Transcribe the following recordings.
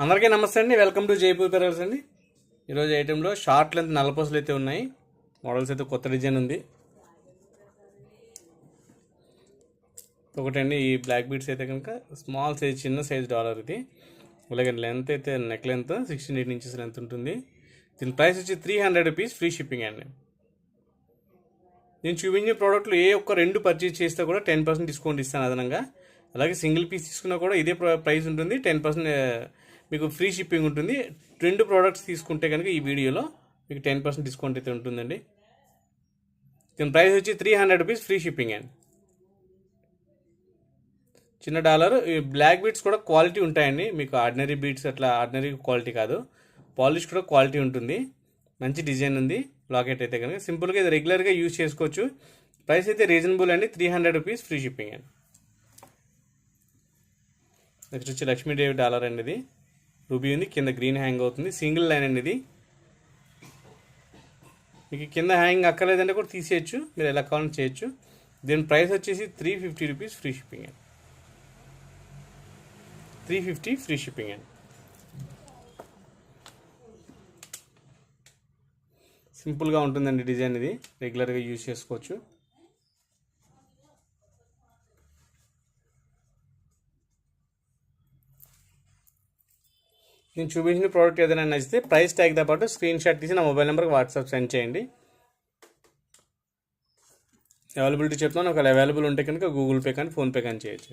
అందరికీ నమస్తే అండి. వెల్కమ్ టు జైపూర్ పెరల్స్ అండి. ఈరోజు ఐటెంలో షార్ట్ లెంత్ నల్లపూసలు అయితే ఉన్నాయి. మోడల్స్ అయితే కొత్త డిజైన్ ఉంది. ఒకటండి ఈ బ్లాక్ బీట్స్ అయితే కనుక స్మాల్ సైజ్ చిన్న సైజ్ డాలర్ ఇది. అలాగే లెంత్ అయితే neck length sixteen eight inches length ఉంటుంది. దీని ప్రైస్ వచ్చి three hundred rupees free shipping అండి. నేను చూపించే ప్రోడక్ట్లు ఏ ఒక్క రెండు పర్చేజ్ చేస్తే కూడా టెన్ పర్సెంట్ డిస్కౌంట్ ఇస్తాను అదనంగా. అలాగే సింగిల్ పీస్ తీసుకున్నా కూడా ఇదే ప్ర- ప్రైస్ ఉంటుంది. టెన్ పర్సెంట్ మీకు ఫ్రీ షిప్పింగ్ ఉంటుంది. రెండు ప్రోడక్ట్స్ తీసుకుంటే కనుక ఈ వీడియోలో మీకు టెన్ పర్సెంట్ డిస్కౌంట్ అయితే ఉంటుందండి. దీని ప్రైస్ వచ్చి three hundred rupees free shipping అండి. చిన్న డాలర్ ఈ బ్లాక్ బీట్స్ కూడా క్వాలిటీ ఉంటాయండి. మీకు ఆర్డినరీ బీట్స్ అట్లా ఆర్డినరీ క్వాలిటీ కాదు. పాలిష్ కూడా క్వాలిటీ ఉంటుంది. మంచి డిజైన్ ఉంది. లాకెట్ అయితే కనుక సింపుల్గా ఇది రెగ్యులర్గా యూజ్ చేసుకోవచ్చు. ప్రైస్ అయితే రీజనబుల్ అండి. Three hundred rupees free shipping అండి. నెక్స్ట్ వచ్చి లక్ష్మీదేవి డాలర్ అండి ఇది. రూబీ ఉంది కింద గ్రీన్ హ్యాంగ్ అవుతుంది. సింగిల్ లైన్ అండి ఇది మీకు కింద హ్యాంగ్ అక్కర్లేదంటే కూడా తీసేయచ్చు. మీరు ఎలా కావాలని చేయొచ్చు. దీని ప్రైస్ వచ్చేసి three fifty rupees free shipping అండి. త్రీ ఫిఫ్టీ ఫ్రీ షిప్పింగ్ అండి. సింపుల్గా ఉంటుందండి డిజైన్ ఇది. రెగ్యులర్గా యూజ్ చేసుకోవచ్చు. నేను చూపించిన ప్రోడక్ట్ ఏదైనా నచ్చితే ప్రైస్ ట్యాగ్తో పాటు స్క్రీన్ షాట్ తీసి నా మొబైల్ నెంబర్కి వాట్సాప్ సెండ్ చేయండి. అవైలబిలిటీ చెప్తాను ఒకవేళ అవైలబుల్ ఉంటే కనుక గూగుల్ పే కానీ ఫోన్పే కానీ చేయొచ్చు.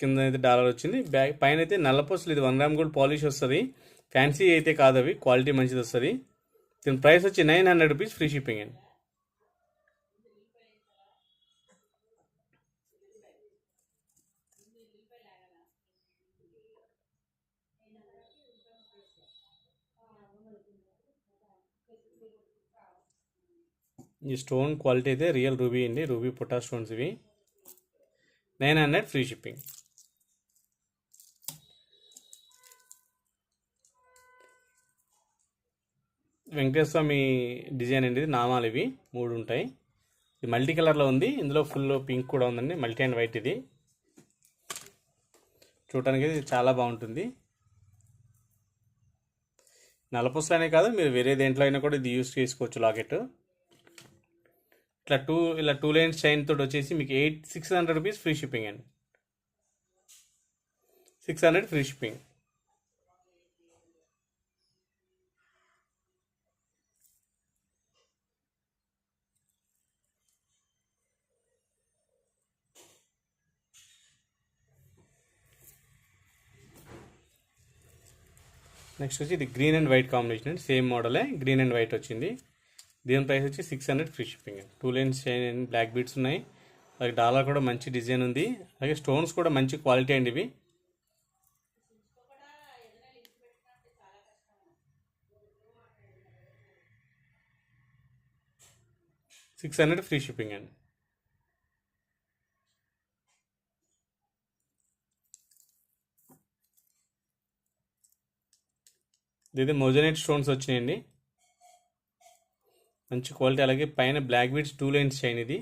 కింద అయితే డాలర్ వచ్చింది. బ్యాగ్ పైన అయితే నల్లపూసలు ఇది వన్ గ్రామ్ గోల్డ్ పాలిష్ వస్తుంది. ఫ్యాన్సీ అయితే కాదు అవి. క్వాలిటీ మంచిది వస్తుంది. దీని ప్రైస్ వచ్చి nine hundred rupees free shipping అండి. ఈ స్టోన్ క్వాలిటీ అయితే రియల్ రూబీ అండి. రూబీ పొటా స్టోన్స్ ఇవి. Nine hundred free shipping. Venkateswara Swami design అండి ఇది. నామాలు ఇవి. మూడు ఉంటాయి. ఇది మల్టీ కలర్లో ఉంది. ఇందులో ఫుల్ పింక్ కూడా ఉందండి. మల్టీ అండ్ వైట్ ఇది. చూడటానికి చాలా బాగుంటుంది. నలపూసలనే కాదు మీరు వేరే దేంట్లో అయినా కూడా ఇది యూస్ చేసుకోవచ్చు లాకెట్. ఇట్లా టూ ఇలా టూ లైన్స్ చైన్ తోటి వచ్చేసి మీకు eight six hundred rupees free shipping అండి. Six hundred free shipping next వచ్చి ఇది గ్రీన్ అండ్ వైట్ కాంబినేషన్ అండి. సేమ్ మోడలే గ్రీన్ అండ్ వైట్ వచ్చింది. దీని ప్రైస్ వచ్చి six hundred free shipping two lines chain black beads ఉన్నాయి. అలాగే డాలర్ కూడా మంచి డిజైన్ ఉంది. అలాగే స్టోన్స్ కూడా మంచి క్వాలిటీ అండి ఇవి. సిక్స్ హండ్రెడ్ ఫ్రీ షిప్పింగ్ అండి. ఇది మొజనైట్ స్టోన్స్ వచ్చినాయండి. మంచి క్వాలిటీ అలాగే పైన black beads two lines chain ఇది.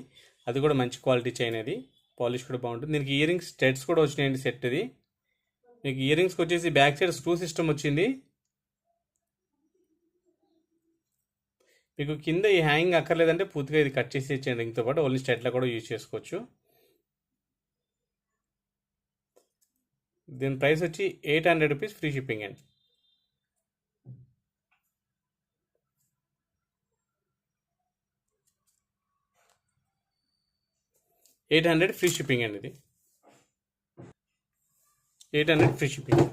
అది కూడా మంచి క్వాలిటీ చైన్ అది. పాలిష్ కూడా బాగుంటుంది. దీనికి ఇయర్ రింగ్స్ స్టెడ్స్ కూడా వచ్చినాయండి సెట్ ఇది. మీకు ఇయర్ రింగ్స్కి వచ్చేసి బ్యాక్ సైడ్ స్క్రూ సిస్టమ్ వచ్చింది. మీకు కింద ఈ హ్యాంగ్ అక్కర్లేదంటే పూర్తిగా ఇది కట్ చేసి ఇచ్చేయండి. రింగ్తో పాటు ఓన్లీ స్టెట్లో కూడా యూజ్ చేసుకోవచ్చు. దీని ప్రైస్ వచ్చి eight hundred rupees free shipping అండి. ఎయిట్ హండ్రెడ్ ఫ్రీ షిప్పింగ్ అండి ఇది. Eight hundred free shipping.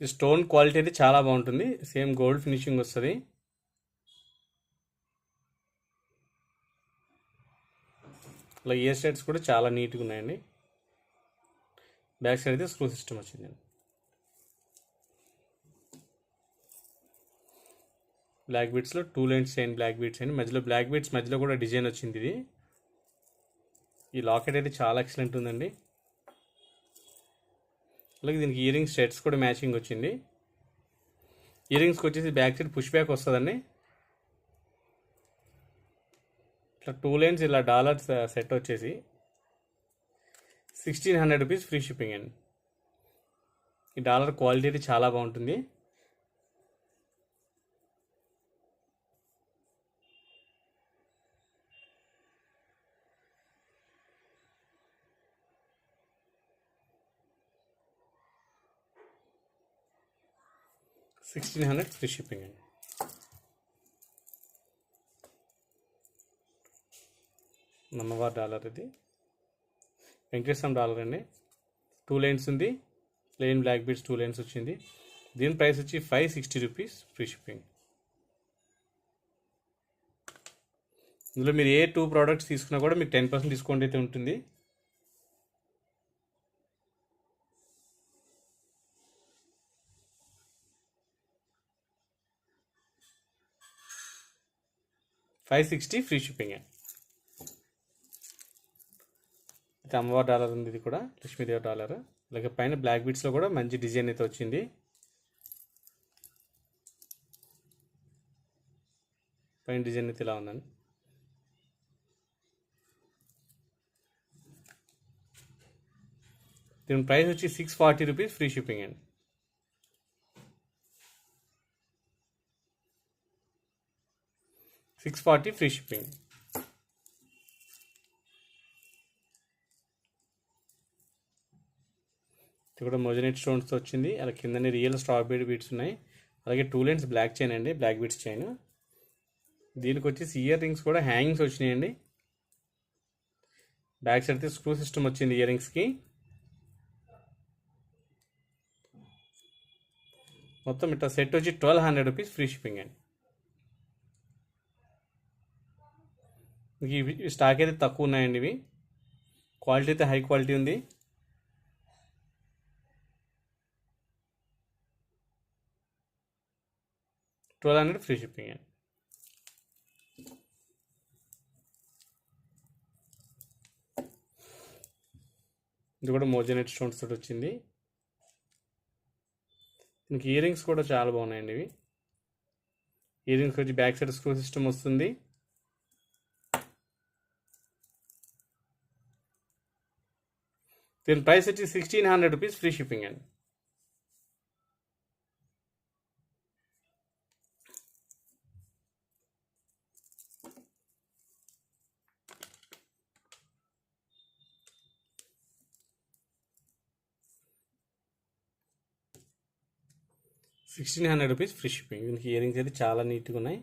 ఈ స్టోన్ క్వాలిటీ అయితే చాలా బాగుంటుంది. సేమ్ గోల్డ్ ఫినిషింగ్ వస్తుంది. అలా ఇయర్ సైడ్స్ కూడా చాలా నీట్గా ఉన్నాయండి. బ్యాక్ సైడ్ అయితే స్క్రూ సిస్టమ్ వచ్చింది. Black బీట్స్లో two lines and black beads అండి. మధ్యలో బ్లాక్ బీట్స్ మధ్యలో కూడా డిజైన్ వచ్చింది ఇది. ఈ లాకెట్ అయితే చాలా ఎక్సలెంట్ ఉందండి. అలాగే దీనికి ఇయరింగ్స్ సెట్స్ కూడా మ్యాచింగ్ వచ్చింది. ఇయరింగ్స్కి వచ్చేసి బ్యాక్ సైడ్ పుష్ బ్యాక్ వస్తుందండి. ఇట్లా టూ లైన్స్ ఇలా డాలర్స్ సెట్ వచ్చేసి sixteen hundred rupees free shipping అండి. ఈ డాలర్ క్వాలిటీ అయితే చాలా బాగుంటుంది. సిక్స్టీన్ హండ్రెడ్ ఫ్రీ షిప్పింగ్ అండి నమ్మవారి డాలర్ ఇది. వెంకటేశ్వరం డాలర్ అండి. టూ లైన్స్ ఉంది. Plain black beads two lines వచ్చింది. దీని ప్రైస్ వచ్చి five sixty rupees free shipping ఇందులో మీరు ఏ టూ ప్రోడక్ట్స్ తీసుకున్నా కూడా మీకు టెన్ పర్సెంట్ డిస్కౌంట్ అయితే ఉంటుంది. ఫైవ్ సిక్స్టీ ఫ్రీ షిప్పింగ్ అయితే అమ్మవారి డాలర్ ఉంది ఇది కూడా లక్ష్మీదేవి డాలర్. అలాగే పైన బ్లాక్ బీట్స్లో కూడా మంచి డిజైన్ అయితే వచ్చింది. పైన డిజైన్ అయితే ఇలా ఉందండి. దీని ప్రైస్ వచ్చి six forty rupees free shipping అండి. సిక్స్ ఫార్టీ ఫ్రీ షిప్పింగ్ ఇది కూడా మొజనెట్ స్టోన్స్తో వచ్చింది. అలా కిందనే రియల్ స్ట్రాబెరీ బీట్స్ ఉన్నాయి. అలాగే టూ లెన్స్ బ్లాక్ చైన్ అండి. బ్లాక్ బీట్స్ చైన్ దీనికి వచ్చేసి ఇయర్ రింగ్స్ కూడా హ్యాంగింగ్స్ వచ్చినాయండి. బ్యాక్ సైడ్ అయితే స్క్రూ సిస్టమ్ వచ్చింది ఇయర్ రింగ్స్కి మొత్తం ఇట్లా సెట్ వచ్చి twelve hundred rupees free shipping అండి. ఇవి స్టాక్ అయితే తక్కువ ఉన్నాయండి ఇవి. క్వాలిటీ అయితే హై క్వాలిటీ ఉంది. ట్వెల్వ్ హండ్రెడ్ ఫ్రీ షిప్పింగ్ అండి. ఇది కూడా మోజనెట్ స్టోన్స్ తోటి వచ్చింది. దీనికి ఇయర్ రింగ్స్ కూడా చాలా బాగున్నాయండి ఇవి. ఇయర్ రింగ్స్ వచ్చి బ్యాక్ సైడ్ స్క్రూ సిస్టమ్ వస్తుంది. దీని ప్రైస్ వచ్చి sixteen hundred rupees free shipping అండి sixteen hundred rupees free shipping దీనికి ఇయరింగ్స్ అయితే చాలా నీట్గా ఉన్నాయి.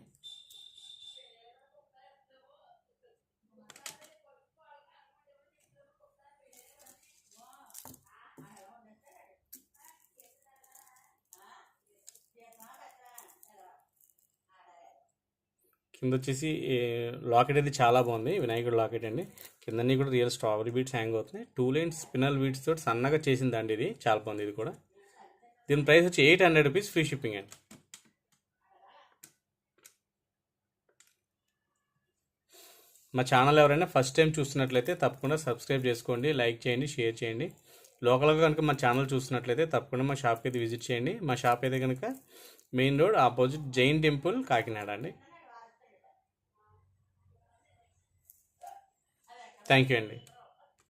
కింద వచ్చేసి లాకెట్ అయితే చాలా బాగుంది. వినాయకుడు లాకెట్ అండి. కిందన్నీ కూడా రియల్ స్ట్రాబెరీ బీట్స్ హ్యాంగ్ అవుతున్నాయి. టూ లైన్స్ స్పినల్ బీట్స్ తోటి సన్నగా చేసిందండి ఇది. చాలా బాగుంది ఇది కూడా. దీని ప్రైస్ వచ్చి eight hundred rupees free shipping అండి. మా ఛానల్ ఎవరైనా ఫస్ట్ టైం చూస్తున్నట్లయితే తప్పకుండా సబ్స్క్రైబ్ చేసుకోండి లైక్ చేయండి షేర్ చేయండి. లోకల్గా కనుక మా ఛానల్ చూస్తున్నట్లయితే తప్పకుండా మా షాప్కి అయితే విజిట్ చేయండి. మా షాప్ అయితే కనుక main road opposite Jain temple Kakinada అండి. థ్యాంక్ యూ అండి